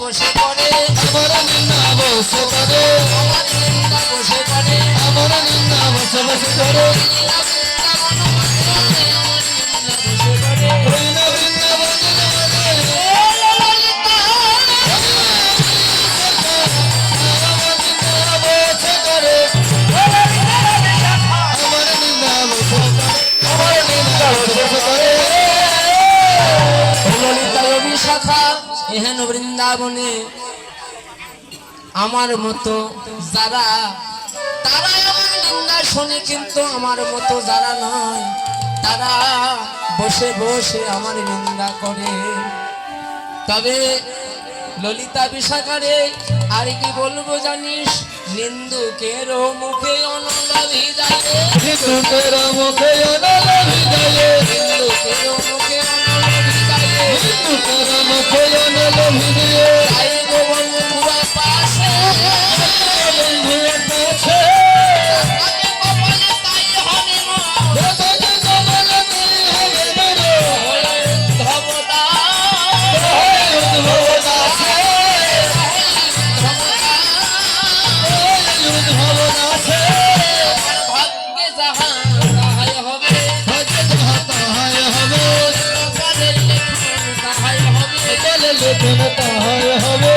বসে পড়ে আমার নিন্দা বসে পড়ে। আমার নিন্দা বসে পড়ে আমার নিন্দা বসে বসে করে এহেন বৃন্দাবনে আমার মতো যারা, তারা আমার নিন্দা শোনে কিন্তু আমার মতো যারা নয়, তারা বসে বসে আমার নিন্দা করে। তবে ললিতা বিশাখারে আর কি বলব জানিস? নিন্দুকের মুখে অনলাভি যায় হিন্দুদের মুখে হিন্দুদের মুখে বলে লেখেন তাহাই হবে।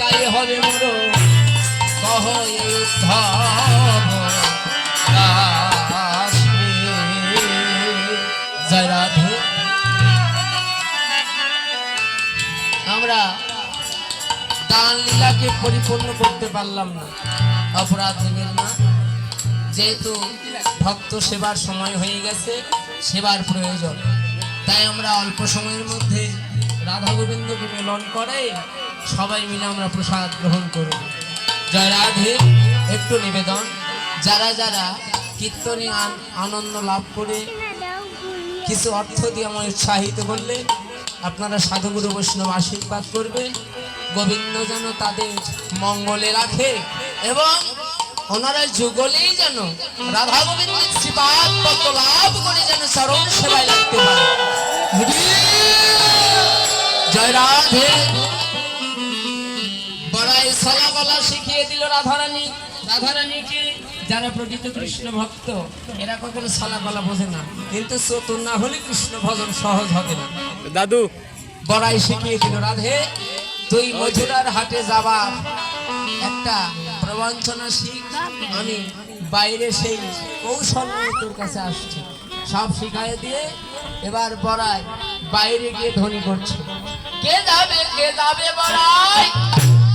তাই হবে মোর আমরা দান পরিপূর্ণ করতে পারলাম না। অপরাধ হইবেন না। যেহেতু ভক্ত সেবার সময় হয়ে গেছে, সেবার প্রয়োজন। তাই আমরা অল্প সময়ের মধ্যে রাধা গোবিন্দকে মিলন করে সবাই মিলে আমরা প্রসাদ গ্রহণ করব। জয় রাধে। একটু নিবেদন। যারা যারা কীর্তনে আন- আনন্দ লাভ করে, কিছু অর্থ দিয়ে আমার উৎসাহিত করলে আপনারা সাধুগুরু বৈষ্ণব আশীর্বাদ করবে। গোবিন্দ যেন তাদের মঙ্গলে রাখে এবং ওনারা যুগলেই যেন রাধা গোবিন্দের লাভ করে যেন চরণ সেবায় লাগতে পারে। জয় রাধে। বড়াই সলা গলা শিখিয়ে দিল রাধারানী। রাধারানীকে যারা প্রকৃত কৃষ্ণ ভক্ত এরা কখনো সলা গলা বোঝে না। কিন্তু চতুর না হলে কৃষ্ণ ভজন সহজ হবে না। দাদু। বড়াই শিখিয়ে দিল রাধে তুই মথুরার হাটে যাবার একটা প্রবঞ্চনা শিখ আমি বাইরে সেই কৌশল তোর কাছে আসছি। সব শিখাই দিয়ে এবার বড়াই বাইরে গিয়ে ধ্বনি করছে। কে যাবে কে যাবে বড়াই?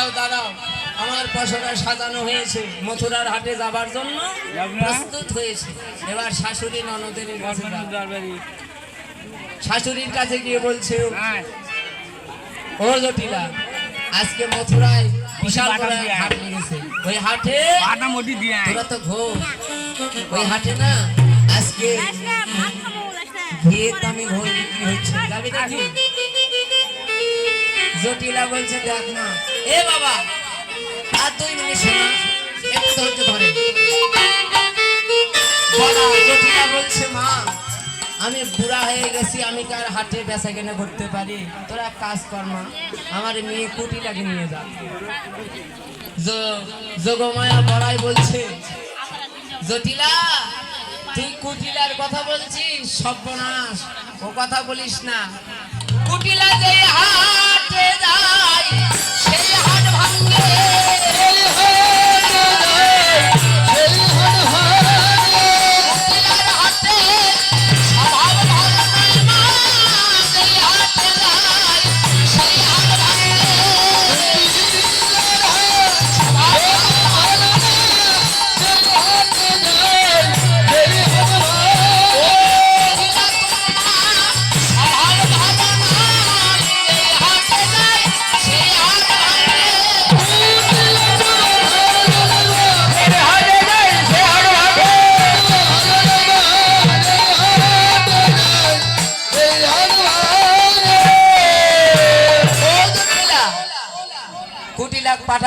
দাঁড়াও দাঁড়াও। আমার পশরা সাজানো হয়েছে। মথুরার হাটে যাবার জন্য প্রস্তুত হয়েছে। এবার শাশুড়ি ননদের শাশুড়ির কাছে গিয়ে বলছে ও জটিলা আজকে মথুরায় বিশাল বড় হাট লেগেছে। ওই হাটে তোরা তো ঘোষ ওই হাটে না আজকে আমি ঘোষ বিক্রি হচ্ছে। যাবি নাকি? জটিলা বলছে, দেখ না। এ বাবা, আর দুই মিনিট বড়া জটিলা বলছে, মা, আমি বুড়া হয়ে গেছি, আমি কার হাটে বেচা কেনা করতে পারি? তোরা কাজ কর, মা, আমার মেয়ে কুটিটাকে নিয়ে যা। যোগমায়া বড়াই বলছে, জটিলা, তুই কুটিলার কথা বলছিস? সর্বনাশ। ও কথা বলিস না। কুটিলা যে হাটে যায় সেই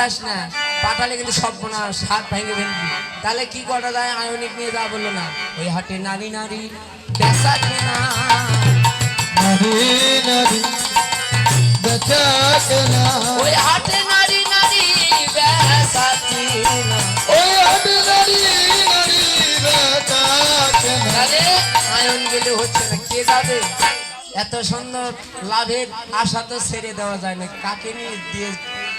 পাঠাস না। পাঠালে কিন্তু সব সাত ভেঙে ফেলবি তাহলে কি করা যায়? আয়নিক নিয়ে যা বলল না। ওই হাটে নারী নারী বেচা কেনা। ওই হাটে নারী নারী বেচা কেনা। তাহলে আয়ন গেলে হচ্ছে না কে যাবে? এত সুন্দর লাভের আশা তো ছেড়ে দেওয়া যায় না। কাকে নিয়ে দিয়ে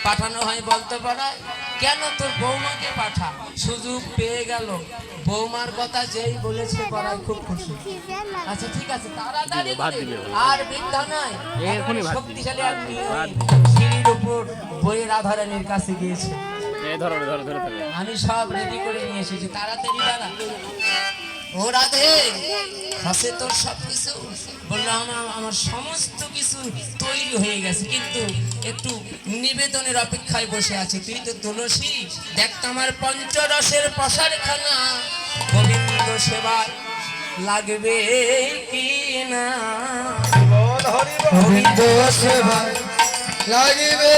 পাঠানো হয় বলতে পারায় কেন তোর বৌমাকে পাঠা? সুযোগ পেয়ে গেল। বৌমার কথা যেই বলেছে পড়ায় খুব খুশি। আচ্ছা ঠিক আছে তাড়াতাড়ি আর নয় একেবারে শক্তিশালী আর সিঁড়ির উপর বইয়ের রাধারানীর কাছে গিয়েছে। আমি সব রেডি করে নিয়ে এসেছি। তাড়াতাড়ি দাঁড়া। ও রাধে হাসে তোর সব কিছু বলল আমার আমার সমস্ত কিছু তৈরি হয়ে গেছে কিন্তু একটু নিবেদনের অপেক্ষায় বসে আছে। তুই তো তুলসী দেখ তো আমার পঞ্চরসের প্রসারখানা। গোবিন্দ সেবার লাগবে কি না? গোবিন্দ সেবা লাগবে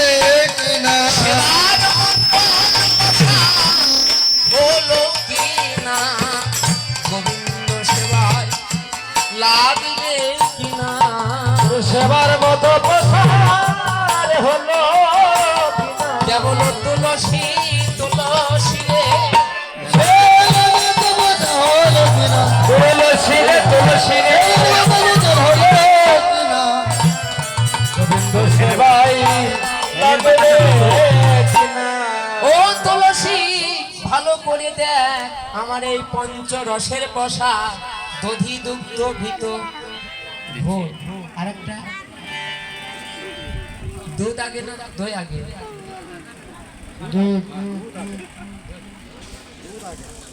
কি না? ভালো করে দেখ আমার এই পঞ্চরসের বসা দধি দুগ্ধ ভীত। আরেকটা। দুধ আগে না দই আগে। 嗯嗯嗯。嗯